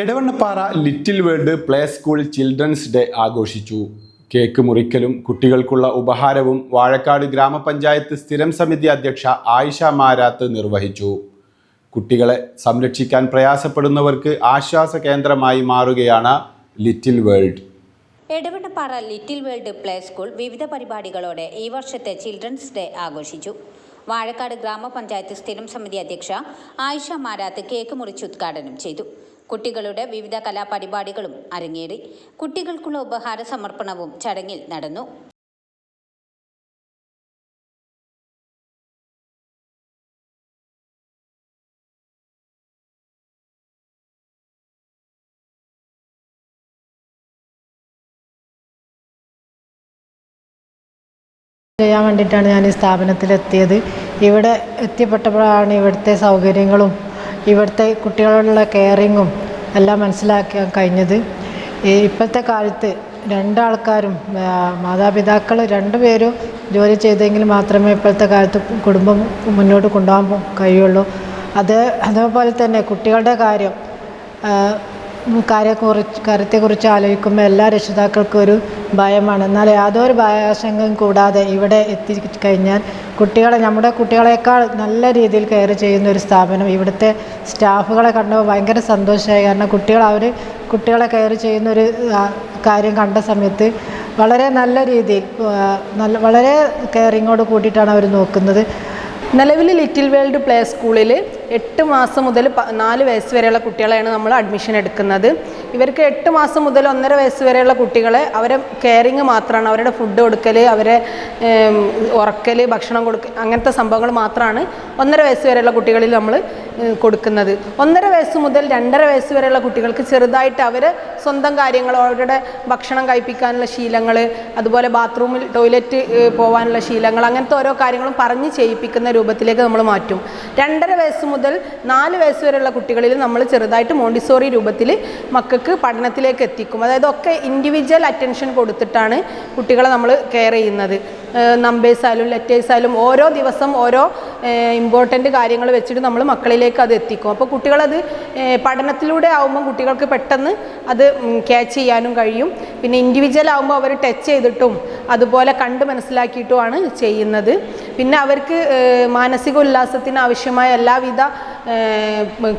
Edavannappara little world play school children's day ആഘോഷിച്ചു. Cake മുറിക്കലും കുട്ടികൾക്കുള്ള ഉപഹാരവും വാഴക്കാട് ഗ്രാമപഞ്ചായത്ത് സ്ഥിരം സമിതി അധ്യക്ഷ ആയിഷ മാരാത്ത് നിർവഹിച്ചു. കുട്ടികളെ സംരക്ഷിക്കാൻ പ്രയാസപ്പെടുന്നവർക്ക് ആശ്വാസ കേന്ദ്രമായി മാറുകയാണ് little world Edavannappara little world play school വിവിധ പരിപാടികളോടെ ഈ വർഷത്തെ ചിൽഡ്രൻസ് ഡേ ആഘോഷിച്ചു. വാഴക്കാട് ഗ്രാമപഞ്ചായത്ത് സ്ഥിരം സമിതി അധ്യക്ഷ ആയിഷ മാരാത്ത് കേക്ക് മുറിച്ച് ഉദ്ഘാടനം ചെയ്തു. കുട്ടികളുടെ വിവിധ കലാപരിപാടികളും അരങ്ങേറി കുട്ടികൾക്കുള്ള ഉപഹാര സമർപ്പണവും ചടങ്ങിൽ നടന്നു. ചെയ്യാൻ വേണ്ടിയിട്ടാണ് ഞാൻ ഈ സ്ഥാപനത്തിലെത്തിയത്. ഇവിടെ എത്തിപ്പെട്ടപ്പോഴാണ് ഇവിടുത്തെ സൗകര്യങ്ങളും ഇവിടുത്തെ കുട്ടികളോടുള്ള കെയറിങ്ങും എല്ലാം മനസ്സിലാക്കാൻ കഴിഞ്ഞത്. ഇപ്പോഴത്തെ കാലത്ത് രണ്ടാൾക്കാരും മാതാപിതാക്കൾ രണ്ടുപേരും ജോലി ചെയ്തെങ്കിൽ മാത്രമേ ഇപ്പോഴത്തെ കാലത്ത് കുടുംബം മുന്നോട്ട് കൊണ്ടുപോകാൻ കഴിയുള്ളൂ. അത് അതേപോലെ തന്നെ കുട്ടികളുടെ കാര്യം കാര്യത്തെക്കുറിച്ച് ആലോചിക്കുമ്പോൾ എല്ലാ രക്ഷിതാക്കൾക്കും ഒരു ഭയമാണ്. എന്നാൽ യാതൊരു ഭയാശങ്കയും കൂടാതെ ഇവിടെ എത്തി കഴിഞ്ഞാൽ കുട്ടികളെ നമ്മുടെ കുട്ടികളെക്കാൾ നല്ല രീതിയിൽ കെയർ ചെയ്യുന്ന ഒരു സ്ഥാപനം ഇവിടുത്തെ സ്റ്റാഫുകളെ കണ്ടപ്പോൾ ഭയങ്കര സന്തോഷമായി. കാരണം കുട്ടികൾ അവർ കുട്ടികളെ കെയർ ചെയ്യുന്നൊരു കാര്യം കണ്ട സമയത്ത് വളരെ നല്ല രീതിയിൽ നല്ല വളരെ കെയറിങ്ങോട് കൂട്ടിയിട്ടാണ് അവർ നോക്കുന്നത്. നിലവിൽ ലിറ്റിൽ വേൾഡ് പ്ലേ സ്കൂളിൽ എട്ട് മാസം മുതൽ നാല് വയസ്സ് വരെയുള്ള കുട്ടികളെയാണ് നമ്മൾ അഡ്മിഷൻ എടുക്കുന്നത്. ഇവർക്ക് എട്ട് മാസം മുതൽ ഒന്നര വയസ്സ് വരെയുള്ള കുട്ടികളെ അവരെ കെയറിങ് മാത്രമാണ് അവരുടെ ഫുഡ് കൊടുക്കൽ അവരെ ഉറക്കൽ ഭക്ഷണം കൊടുക്കൽ അങ്ങനത്തെ സംഭവങ്ങൾ മാത്രമാണ് ഒന്നര വയസ്സ് വരെയുള്ള കുട്ടികളിൽ നമ്മൾ കൊടുക്കുന്നത്. ഒന്നര വയസ്സ് മുതൽ രണ്ടര വയസ്സ് വരെയുള്ള കുട്ടികൾക്ക് ചെറുതായിട്ട് അവർ സ്വന്തം കാര്യങ്ങൾ അവരുടെ ഭക്ഷണം കഴിപ്പിക്കാനുള്ള ശീലങ്ങൾ അതുപോലെ ബാത്റൂമിൽ ടോയ്ലറ്റ് പോകാനുള്ള ശീലങ്ങൾ അങ്ങനത്തെ ഓരോ കാര്യങ്ങളും പറഞ്ഞ് ചെയ്യിപ്പിക്കുന്ന രൂപത്തിലേക്ക് നമ്മൾ മാറ്റും. രണ്ടര വയസ്സ് മുതൽ നാല് വയസ്സ് വരെയുള്ള കുട്ടികളിൽ നമ്മൾ ചെറുതായിട്ട് മോണ്ടിസോറി രൂപത്തിൽ മക്കൾക്ക് പഠനത്തിലേക്ക് എത്തിക്കും. അതായത് ഒക്കെ ഇൻഡിവിജ്വൽ അറ്റൻഷൻ കൊടുത്തിട്ടാണ് കുട്ടികളെ നമ്മൾ കെയർ ചെയ്യുന്നത്. നമ്പേഴ്സ് ആയാലും ലെറ്റേഴ്സ് ആയാലും ഓരോ ദിവസം ഓരോ ഇമ്പോർട്ടന്റ് കാര്യങ്ങൾ വെച്ചിട്ട് നമ്മൾ മക്കളിലേക്ക് അത് എത്തിക്കും. അപ്പോൾ കുട്ടികളത് പഠനത്തിലൂടെ ആകുമ്പോൾ കുട്ടികൾക്ക് പെട്ടെന്ന് അത് ക്യാച്ച് ചെയ്യാനും കഴിയും. പിന്നെ ഇൻഡിവിജ്വൽ ആകുമ്പോൾ അവർ ടച്ച് ചെയ്തിട്ടും അതുപോലെ കണ്ട് മനസ്സിലാക്കിയിട്ടുമാണ് ചെയ്യുന്നത്. പിന്നെ അവർക്ക് മാനസിക ഉല്ലാസത്തിന് ആവശ്യമായ എല്ലാവിധ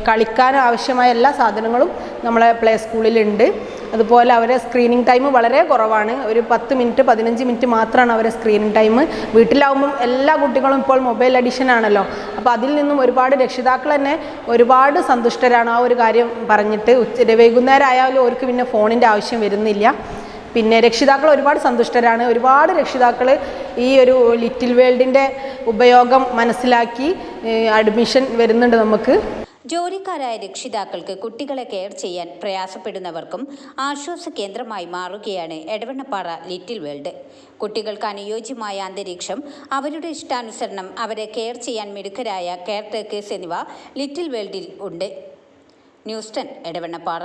കളിക്കാൻ ആവശ്യമായ എല്ലാ സാധനങ്ങളും നമ്മളെ പ്ലേ സ്കൂളിലുണ്ട്. അതുപോലെ അവരെ സ്ക്രീനിങ് ടൈം വളരെ കുറവാണ്. ഒരു പത്ത് മിനിറ്റ് പതിനഞ്ച് മിനിറ്റ് മാത്രമാണ് അവരെ സ്ക്രീനിങ് ടൈം വീട്ടിലാവുമ്പം എല്ലാ കുട്ടികളും ഇപ്പോൾ മൊബൈൽ അഡിഷൻ ആണല്ലോ. അപ്പോൾ അതിൽ നിന്നും ഒരുപാട് രക്ഷിതാക്കൾ തന്നെ ഒരുപാട് സന്തുഷ്ടരാണ് ആ ഒരു കാര്യം പറഞ്ഞിട്ട്. ഉച്ച വൈകുന്നേരം ആയാലും അവർക്ക് പിന്നെ ഫോണിന്റെ ആവശ്യം വരുന്നില്ല. പിന്നെ രക്ഷിതാക്കൾ ഒരുപാട് സന്തുഷ്ടരാണ്. ഒരുപാട് രക്ഷിതാക്കൾ ഈ ഒരു ലിറ്റിൽ വേൾഡിന്റെ ഉപയോഗം മനസ്സിലാക്കി അഡ്മിഷൻ വരുന്നുണ്ട് നമുക്ക്. ജോലിക്കാരായ രക്ഷിതാക്കൾക്ക് കുട്ടികളെ കെയർ ചെയ്യാൻ പ്രയാസപ്പെടുന്നവർക്കും ആശ്വാസ കേന്ദ്രമായി മാറുകയാണ് എടവണ്ണപ്പാറ ലിറ്റിൽ വേൾഡ്. കുട്ടികൾക്ക് അനുയോജ്യമായ അന്തരീക്ഷം അവരുടെ ഇഷ്ടാനുസരണം അവരെ കെയർ ചെയ്യാൻ മിടുക്കരായ കെയർ ടേക്കേഴ്സ് എന്നിവ ലിറ്റിൽ വേൾഡിൽ ഉണ്ട്. ന്യൂസ്റ്റൺ എടവണ്ണപ്പാറ.